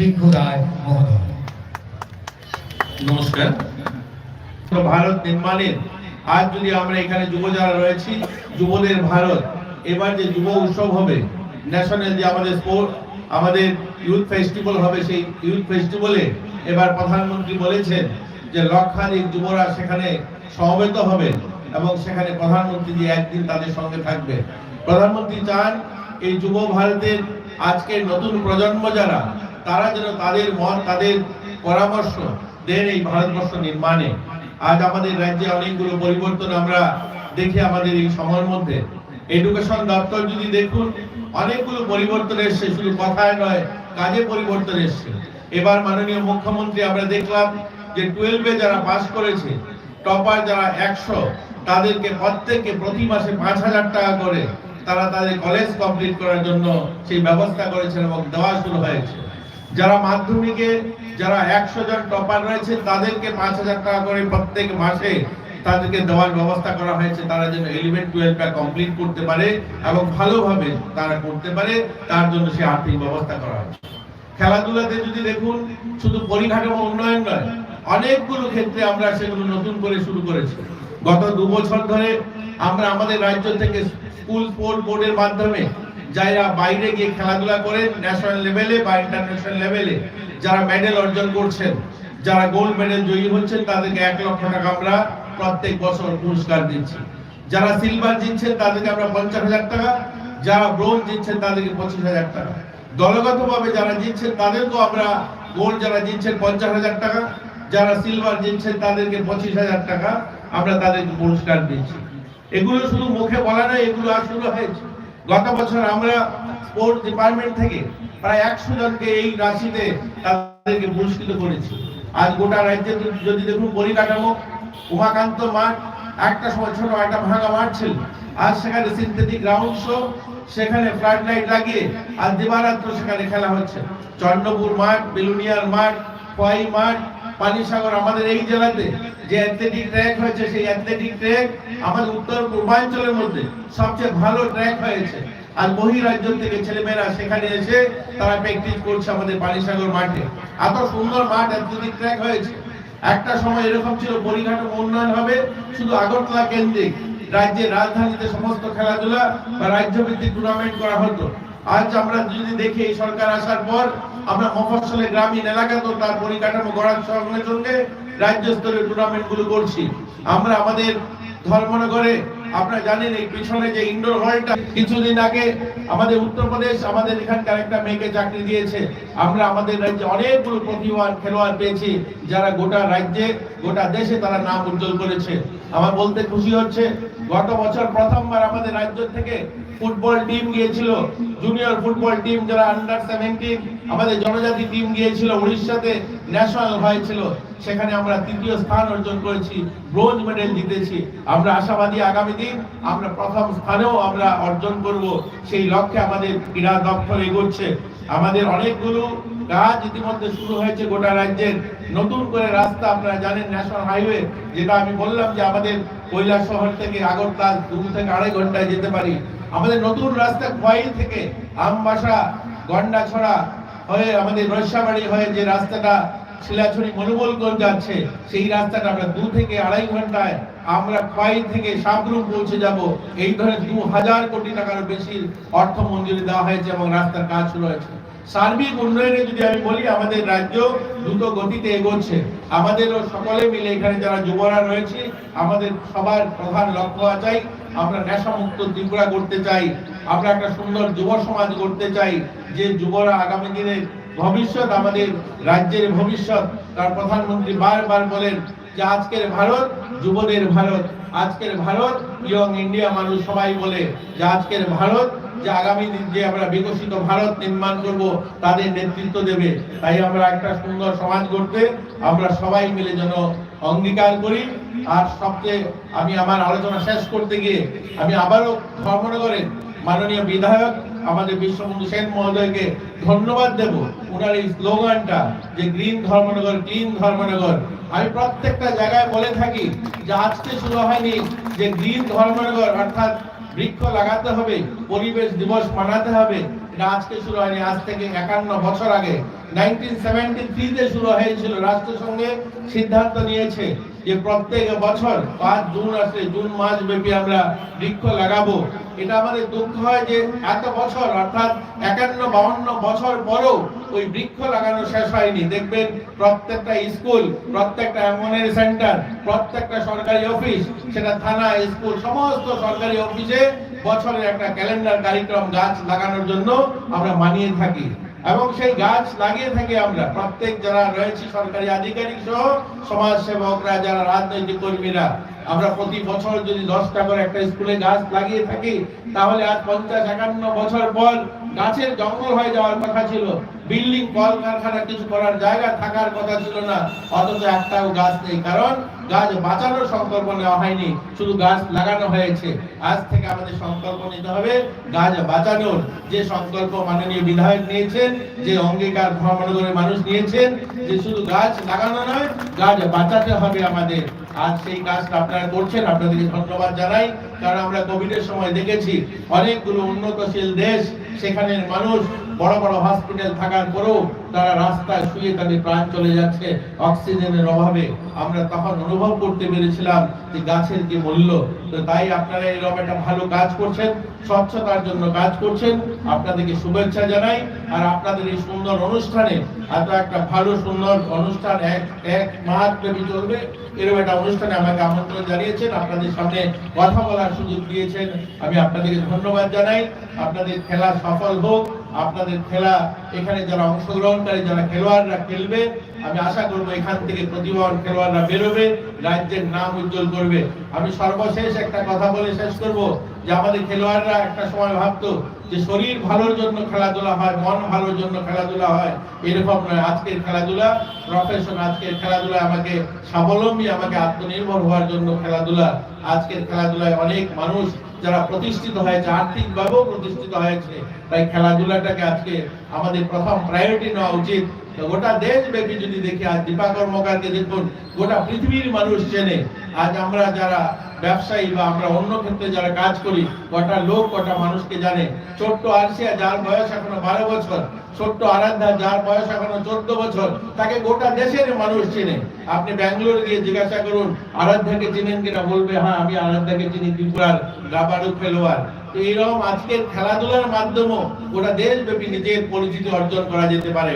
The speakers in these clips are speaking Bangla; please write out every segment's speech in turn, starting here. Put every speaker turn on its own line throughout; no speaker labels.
টিঙ্কু রায় মহোদয়।
নমস্কার। ভারত নির্মাণের আজ যদি আমরা এখানে যুব যারা রয়েছি যুবদের ভারত এবার যে যুব উৎসব হবে ন্যাশনাল যে আমাদের স্পোর্ট আমাদের ইউথ ফেস্টিভ্যাল হবে সেই ইউথ ফেস্টিভ্যালে এবার প্রধানমন্ত্রী বলেছেন যে লক্ষাধিক যুবরা সেখানে সমবেত হবে এবং সেখানে প্রধানমন্ত্রী যে একদিন তাদের সঙ্গে থাকবে। প্রধানমন্ত্রী চান এই যুব ভারতের আজকের নতুন প্রজন্ম যারা তারা যেন তাদের মত তাদের পরামর্শ দেন এই ভারতবর্ষ নির্মাণে। আজ আমাদের রাজ্যে অনেকগুলো পরিবর্তন আমরা দেখি আমাদের এই সময়ের মধ্যে। এডুকেশন দপ্তর যদি দেখুন, অনেকগুলো পরিবর্তন এসছে, শুধু কথায় নয়, কাজে পরিবর্তন এসছে। এবার মাননীয় মুখ্যমন্ত্রী আমরা দেখলাম যে টুয়েলভে যারা পাস করেছে টপার যারা একশো, তাদেরকে প্রত্যেককে প্রতি মাসে পাঁচ হাজার টাকা করে তারা তাদের কলেজ কমপ্লিট করার জন্য সেই ব্যবস্থা করেছেন এবং দেওয়া শুরু হয়েছে। যারা মাধ্যমিকে, যারা একশো জন টপার রয়েছে, তাদেরকে পাঁচ হাজার টাকা করে প্রত্যেক মাসে তাদেরকে দেওয়ার ব্যবস্থা করা হয়েছে। তারা যেন ইলেভেন টুয়েলভটা কমপ্লিট করতে পারে এবং ভালোভাবে তারা করতে পারে, তার জন্য সে আর্থিক ব্যবস্থা করা হয়েছে। খেলাধুলাতে যদি দেখুন, শুধু পরিকাঠামো উন্নয়ন নয়, অনেকগুলো ক্ষেত্রে আমরা সেগুলো নতুন করে শুরু করেছি। গত দু বছর ধরে আমরা আমাদের রাজ্য থেকে স্কুল স্পোর্ট বোর্ডের মাধ্যমে যারা বাইরে গিয়ে খেলাধুলা করেন ন্যাশনাল লেভেলে বা ইন্টারন্যাশনাল লেভেলে যারা মেডেল অর্জন করছেন, যারা গোল্ড মেডেল জয়ী হচ্ছেন, তাদেরকে এক লক্ষ টাকা আমরা প্রত্যেক বছর পুরস্কার দিচ্ছি। যারা সিলভার জিতছেন, তাদেরকে আমরা পঞ্চাশ হাজার টাকা। যারা ব্রোঞ্জ জিতছেন, তাদেরকে পঁচিশ হাজার টাকা। দলগতভাবে যারা জিতছেন, তাদেরকেও আমরা গোল্ড যারা জিতছেন, পঞ্চাশ হাজার টাকা। যারা সিলভার জিতছেন, তাদেরকে পঁচিশ হাজার টাকা আমরা তাদেরকে পুরস্কার দিচ্ছি। এগুলো শুধু মুখে বলা নয়, এগুলো শুরু হয়েছে। গত বছর আমরা স্পোর্টস ডিপার্টমেন্ট থেকে প্রায় একশো জনকে এই রাশিতে তাদেরকে পুরস্কৃত করেছি। আজ গোটা রাজ্যে যদি দেখুন পরিকাঠামো, উমাকান্ত মাঠ, একটা সময় ছোট একটা ভাঙা মাঠ ছিল। আজ সেখানে সিনথেটিক গ্রাউন্ড শো সেখানে ফ্লাড লাইট লাগিয়ে আজ দিবারাত্র সেখানে খেলা হচ্ছে। চন্দ্রপুর মাঠ, বেলুনিয়ার মাঠ খোয়াই মাঠ পানিসাগর আমাদের এই জেলাতে যে অ্যাথলেটিক ট্র্যাক হয়েছে, সেই অ্যাথলেটিক ট্র্যাক আমাদের উত্তর পূর্বাঞ্চলের মধ্যে সবচেয়ে ভালো ট্র্যাক হয়েছে। আর বহিরাজ্য থেকে ছেলেমেয়েরা সেখানে এসে তারা প্র্যাকটিস করছে আমাদের পানিসাগর মাঠে। এত সুন্দর মাঠ অ্যাথলেটিক ট্র্যাক হয়েছে। একটা সময় এরকম ছিল, পরিকাঠামো উন্নয়ন হবে, শুধু আগরতলা কেন্দ্রিক। রাজ্যের রাজধানীতে সমস্ত খেলাধুলা বা রাজ্য ভিত্তিক টুর্নামেন্ট করা হতো। আজ আমরা যদি দেখি এই সরকার আসার পর আমরা মফস্বলে গ্রামীণ এলাকাতেও তার পরিকাঠামো গড়ার সঙ্গে সঙ্গে রাজ্য স্তরের টুর্নামেন্টগুলো করছি। আমরা আমাদের ধর্মনগরে আপনারা জানেন এই পিছনে যে ইনডোর হলটা কিছুদিন আগে আমাদের উত্তরপ্রদেশ, আমাদের এখানকার একটা মেয়েকে চাকরি দিয়েছে। আমরা আমাদের রাজ্যে অনেকগুলো প্রতিভাবান খেলোয়াড় পেয়েছি, যারা গোটা রাজ্যে, গোটা দেশে তারা নাম উজ্জ্বল করেছে। আমার বলতে খুশি হচ্ছে, গত বছর প্রথমবার আমাদের রাজ্য থেকে ফুটবল টিম গিয়েছিল। জুনিয়র ফুটবল টিম যারা আন্ডার সেভেন্টিন আমাদের জনজাতি টিম গিয়েছিল, উড়িষ্যাতে ন্যাশনাল হয়েছিল। সেখানে আমরা তৃতীয় স্থান অর্জন করেছি, ব্রোঞ্জ মেডেল জিতেছি। আমরা আশাবাদী আগামী দিন আমরা প্রথম স্থানেও আমরা অর্জন করব। সেই লক্ষ্যে আমাদের ক্রীড়া দপ্তর এগোচ্ছে। আমাদের অনেকগুলো কাজ ইতিমধ্যে শুরু হয়েছে গোটা রাজ্যের। নতুন করে রাস্তা আপনারা জানেন ন্যাশনাল হাইওয়ে, যেটা আমি বললাম যে আমাদের কৈলাস শহর থেকে আগরতলা দু থেকে আড়াই ঘন্টায় যেতে পারি। আমাদের নতুন রাস্তা খোয়াই থেকে আমবাসা, গন্ডাছড়া হয়ে আমাদের রসাবাড়ি হয়ে যে রাস্তাটা শিলাছড়ি মনোবলগঞ্জ যাচ্ছে, সেই রাস্তাটা আমরা দু থেকে আড়াই ঘন্টায় আমরা খোয়াই থেকে সাবরুম পৌঁছে যাব। এই ধরনের দু হাজার কোটি টাকার বেশি অর্থ মঞ্জুরি দেওয়া হয়েছে এবং রাস্তার কাজ শুরু হয়েছে। সার্বিক উন্নয়নে যদি আমি বলি, আমাদের রাজ্য দ্রুত গতিতে এগোচ্ছে। আমাদেরও সকলে মিলে এখানে যারা যুবরা রয়েছে, আমাদের সবার প্রধান লক্ষ্য আছে আমরা নেশামুক্ত ত্রিপুরা করতে চাই, আমরা একটা সুন্দর যুব সমাজ করতে চাই। যে যুবরা আগামী দিনে ভবিষ্যৎ আমাদের রাজ্যের ভবিষ্যৎ। তার প্রধানমন্ত্রী বারবার বলেন যে, আজকের ভারত যুবদের ভারত। আজকের ভারত ইয়ং ইন্ডিয়া মানুষ সবাই বলে যে, আজকের ভারত যে আগামী দিন যে আমরা বিকশিত ভারত নির্মাণ করব, তাদের নেতৃত্ব দেবে। তাই আমরা একটা সুন্দর সমাজ গড়তে আমরা সবাই মিলে যেন অঙ্গীকার করি। আর সবচেয়ে আমি আমার আলোচনা শেষ করতে গিয়ে আমি আবারও ধর্মনগরের মাননীয় বিধায়ক আমাদের বিশ্ববন্ধু সেন মহোদয়কে ধন্যবাদ দেব। ওনার এই স্লোগানটা যে গ্রিন ধর্মনগর, ক্লিন ধর্মনগর। আমি প্রত্যেকটা জায়গায় বলে থাকি যে আজকে শুরু হয়নি যে গ্রিন ধর্মনগর, অর্থাৎ বৃক্ষ লাগাতে হবে, পরিবেশ দিবস মানাতে হবে। এটা আজকে শুরু হয়নি, আজ থেকে একান্ন বছর আগে। নাইনটিন সেভেন্টি থ্রিতে শুরু হয়েছিল রাষ্ট্রসংঘে সিদ্ধান্ত নিয়েছে যে প্রত্যেক বছর পাঁচ জুন আসলে জুন মাস ব্যাপী আমরা বৃক্ষ লাগাবো। এটা আমাদের দুঃখ হয় যে এত বছর, অর্থাৎ একান্ন বছর ওই বৃক্ষ লাগানো শেষ হয়নি। দেখবেন প্রত্যেকটা স্কুল, প্রত্যেকটা সেন্টার, প্রত্যেকটা সরকারি অফিস, সেটা থানা, স্কুল, সমস্ত সরকারি অফিসে বছরের একটা ক্যালেন্ডার কার্যক্রম গাছ লাগানোর জন্য আমরা মানিয়ে থাকি। এবং সেই গাছ লাগিয়ে থাকি আমরা প্রত্যেক যারা রয়েছে সরকারি আধিকারিক সহ সমাজ সেবকরা যারা রাজনৈতিক কর্মীরা, আমরা প্রতি বছর যদি দশটা করে একটা স্কুলে গাছ লাগিয়ে থাকি, তাহলে আজ পঞ্চাশ একান্ন বছর পর গাছের জঙ্গল হয়ে যাওয়ার কথা ছিল। বিল্ডিং, কলকারখানা কিছু করার জায়গা থাকার কথা ছিল না। অথচ একটাও গাছ নেই। কারণ গাছ বাঁচানোর সংকল্প নেওয়া হয়নি। শুধু গাছ লাগানো হয়েছে। আজ থেকে আমাদের সংকল্প নিতে হবে গাছ বাঁচানোর। যে সংকল্প মাননীয় বিধায়ক নিয়েছেন, যে অঙ্গীকার মহানগরের মানুষ নিয়েছেন, যে শুধু গাছ লাগানো নয়, গাছ বাঁচাতে হবে আমাদের। আজ সেই কাজটা আপনারা করছেন, আপনাদেরকে ধন্যবাদ জানাই, কারণ আমরা কোভিডের সময় দেখেছি অনেকগুলো উন্নতশীল দেশ, সেখানের মানুষ বড় বড় হসপিটাল থাকার পরেও তারা রাস্তায় শুয়ে তাদের প্রাণ চলে যাচ্ছে। অক্সিজেনের অভাবে আমরা তখন অনুভব করতে পেরেছিলাম যে গাছের কি মূল্য। তো তাই আপনারা এরকম একটা ভালো কাজ করছেন, স্বচ্ছতার জন্য কাজ করছেন। আপনাদেরকে শুভেচ্ছা জানাই। আর আপনাদের এই সুন্দর অনুষ্ঠানে এত একটা ভালো সুন্দর অনুষ্ঠান এক এক মাস ব্যাপী চলবে এরকম একটা অনুষ্ঠানে আমাকে আমন্ত্রণ জানিয়েছেন। আপনাদের সামনে কথা বলার সুযোগ দিয়েছেন। আমি আপনাদেরকে ধন্যবাদ জানাই। আপনাদের খেলা সফল হোক, আপনাদের খেলা এখানে যারা অংশগ্রহণকারী, যারা খেলোয়াড়রা খেলবে, আমি আশা করব এখান থেকে প্রতিভাবান খেলোয়াড়রা বেরোবে, রাজ্যের নাম উজ্জ্বল করবে। আমি সর্বশেষ একটা কথা বলে শেষ করব যে আমাদের খেলোয়াড়রা একটা সময় ভাবতো যে শরীর ভালোর জন্য খেলাধুলা হয়, মন ভালোর জন্য খেলাধুলা হয়। এরকম নয়, আজকের খেলাধুলা প্রফেশন আজকের খেলাধুলা আমাকে স্বাবলম্বী, আমাকে আত্মনির্ভর হওয়ার জন্য খেলাধুলা। আজকের খেলাধুলায় অনেক মানুষ যারা প্রতিষ্ঠিত হয়েছে আর্থিকভাবেও প্রতিষ্ঠিত হয়েছে তাই খেলাধুলাটাকে আজকে আমাদের প্রথম প্রায়োরিটি নেওয়া উচিত। গোটা দেশ ব্যাপী যদি দেখি, আজ দীপা কর্মকারকে দেখুন, গোটা পৃথিবীর মানুষ চেনে। আজ আমরা যারা ব্যবসায়ী বা আমরা অন্য ক্ষেত্রে যারা কাজ করি, গোটা লোক, গোটা মানুষকে জানে। ছোট্ট আরশিয়া যার বয়স এখনও বারো বছর, ছোট্ট আরাধ্যা যার বয়স এখনও চোদ্দ বছর, তাকে গোটা দেশের মানুষ চেনে। আপনি ব্যাঙ্গালোর গিয়ে জিজ্ঞাসা করুন, আরাধ্যাকে চিনেন কিনা? বলবে হ্যাঁ আমি আরাধ্যাকে চিনি, ত্রিপুরার গাবারু খেলোয়াড় তো এইরকম আজকের খেলাধুলার মাধ্যমেও গোটা দেশব্যাপী নিজের পরিচিতি অর্জন করা যেতে পারে।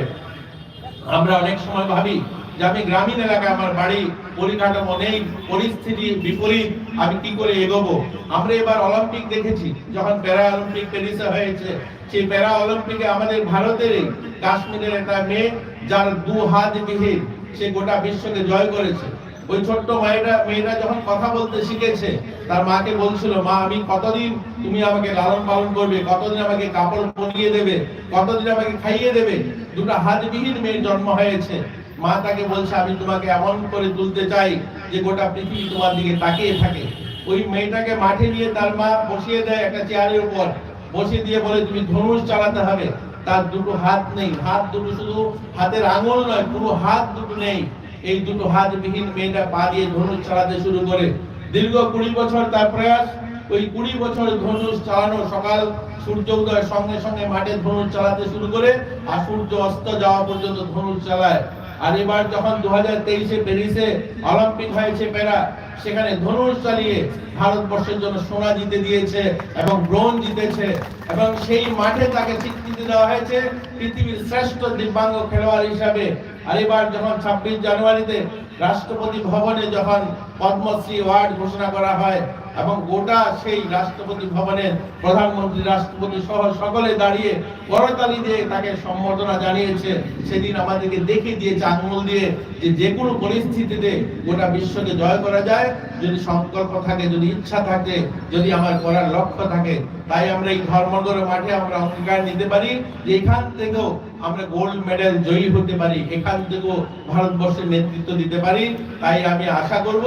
আমরা অনেক সময় ভাবি যে আমি গ্রামীণ এলাকায় আমার বাড়ি, পরিকাঠামো নেই, পরিস্থিতি বিপরীত, আমি কি করে এগোবো? আমরা এবার অলিম্পিক দেখেছি, যখন প্যারা অলিম্পিক প্যারিসে হয়েছে, সেই প্যারা অলিম্পিকে আমাদের ভারতের কাশ্মীরের একটা মেয়ে, যার দু হাত বিহীন, সে গোটা বিশ্বকে জয় করেছে। ওই ছোট্ট মেয়েটা মেয়েটা যখন কথা বলতে শিখেছে, তার মাকে বলছিল, মা, আমি কতদিন তুমি আমাকে লালন পালন করবে? কতদিন আমাকে কাপড় পরিয়ে দেবে? কতদিন আমাকে খাইয়ে দেবে? দুটো হাতবিহীন মেয়ের জন্ম হয়েছে। মা তাকে বলছে, আমি তোমাকে এমন করে তুলতে চাই যে গোটা পৃথিবী তোমার দিকে তাকিয়ে থাকে। ওই মেয়েটাকে মাঠে নিয়ে তার মা বসিয়ে দেয় একটা চেয়ারের উপর। বসিয়ে দিয়ে বলে, তুমি ধনুষ চালাতে হবে। তার দুটো হাত নেই। হাত দুটো শুধু হাতের আঙুল নয়, পুরো হাত দুটো নেই। এই দুটো হাত বিহীন মেয়েটা পা দিয়ে ধনুষ চালাতে শুরু করে। দীর্ঘ কুড়ি বছর তার প্রয়াস, ওই কুড়ি বছর ধনুষ চালানো সকাল সূর্য উদয়ের সঙ্গে সঙ্গে মাঠে ধনুষ চালাতে শুরু করে, আর সূর্য অস্ত যাওয়া পর্যন্ত ধনুষ চালায়। আর এবার যখন দু হাজার তেইশে প্যারিসে অলিম্পিক হয়েছে প্যারা সেখানে ধনুষ চালিয়ে ভারতবর্ষের জন্য সোনা জিতে দিয়েছে এবং ব্রোঞ্জ জিতেছে। এবং সেই মাঠে তাকে স্বীকৃতি দেওয়া হয়েছে পৃথিবীর শ্রেষ্ঠ দিব্যাঙ্গ খেলোয়াড় হিসাবে। আর এবার যখন ছাব্বিশ জানুয়ারিতে রাষ্ট্রপতি ভবনে যখন পদ্মশ্রী অ্যাওয়ার্ড ঘোষণা করা হয় এবং গোটা সেই রাষ্ট্রপতি ভবনের প্রধানমন্ত্রী রাষ্ট্রপতি সহ সকলে দাঁড়িয়ে করতালি দিয়ে তাকে সম্বর্ধনা জানিয়েছে। সেদিন আমাদেরকে দেখিয়ে দিয়েছে আঙুল দিয়ে যে যে কোনো পরিস্থিতিতে গোটা বিশ্বকে জয় করা যায়। যদি সংকল্প থাকে, যদি ইচ্ছা থাকে, যদি আমার করার লক্ষ্য থাকে, তাই আমরা এই ধর্মগর মাঠে আমরা অঙ্গীকার নিতে পারি। যে এখান থেকেও আমরা গোল্ড মেডেল জয়ী হতে পারি, এখান থেকেও ভারতবর্ষের নেতৃত্ব দিতে পারি। তাই আমি আশা করব,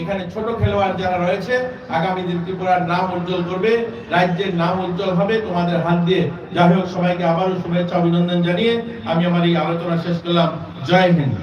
এখানে ছোট খেলোয়াড় যারা রয়েছে, আগামী দিন ত্রিপুরার নাম উজ্জ্বল করবে। রাজ্যের নাম উজ্জ্বল হবে, তোমাদের হাত দিয়ে যাই হোক, সবাইকে আবারও শুভেচ্ছা, অভিনন্দন জানিয়ে আমি আমার এই আলোচনা শেষ করলাম। জয় হিন্দ।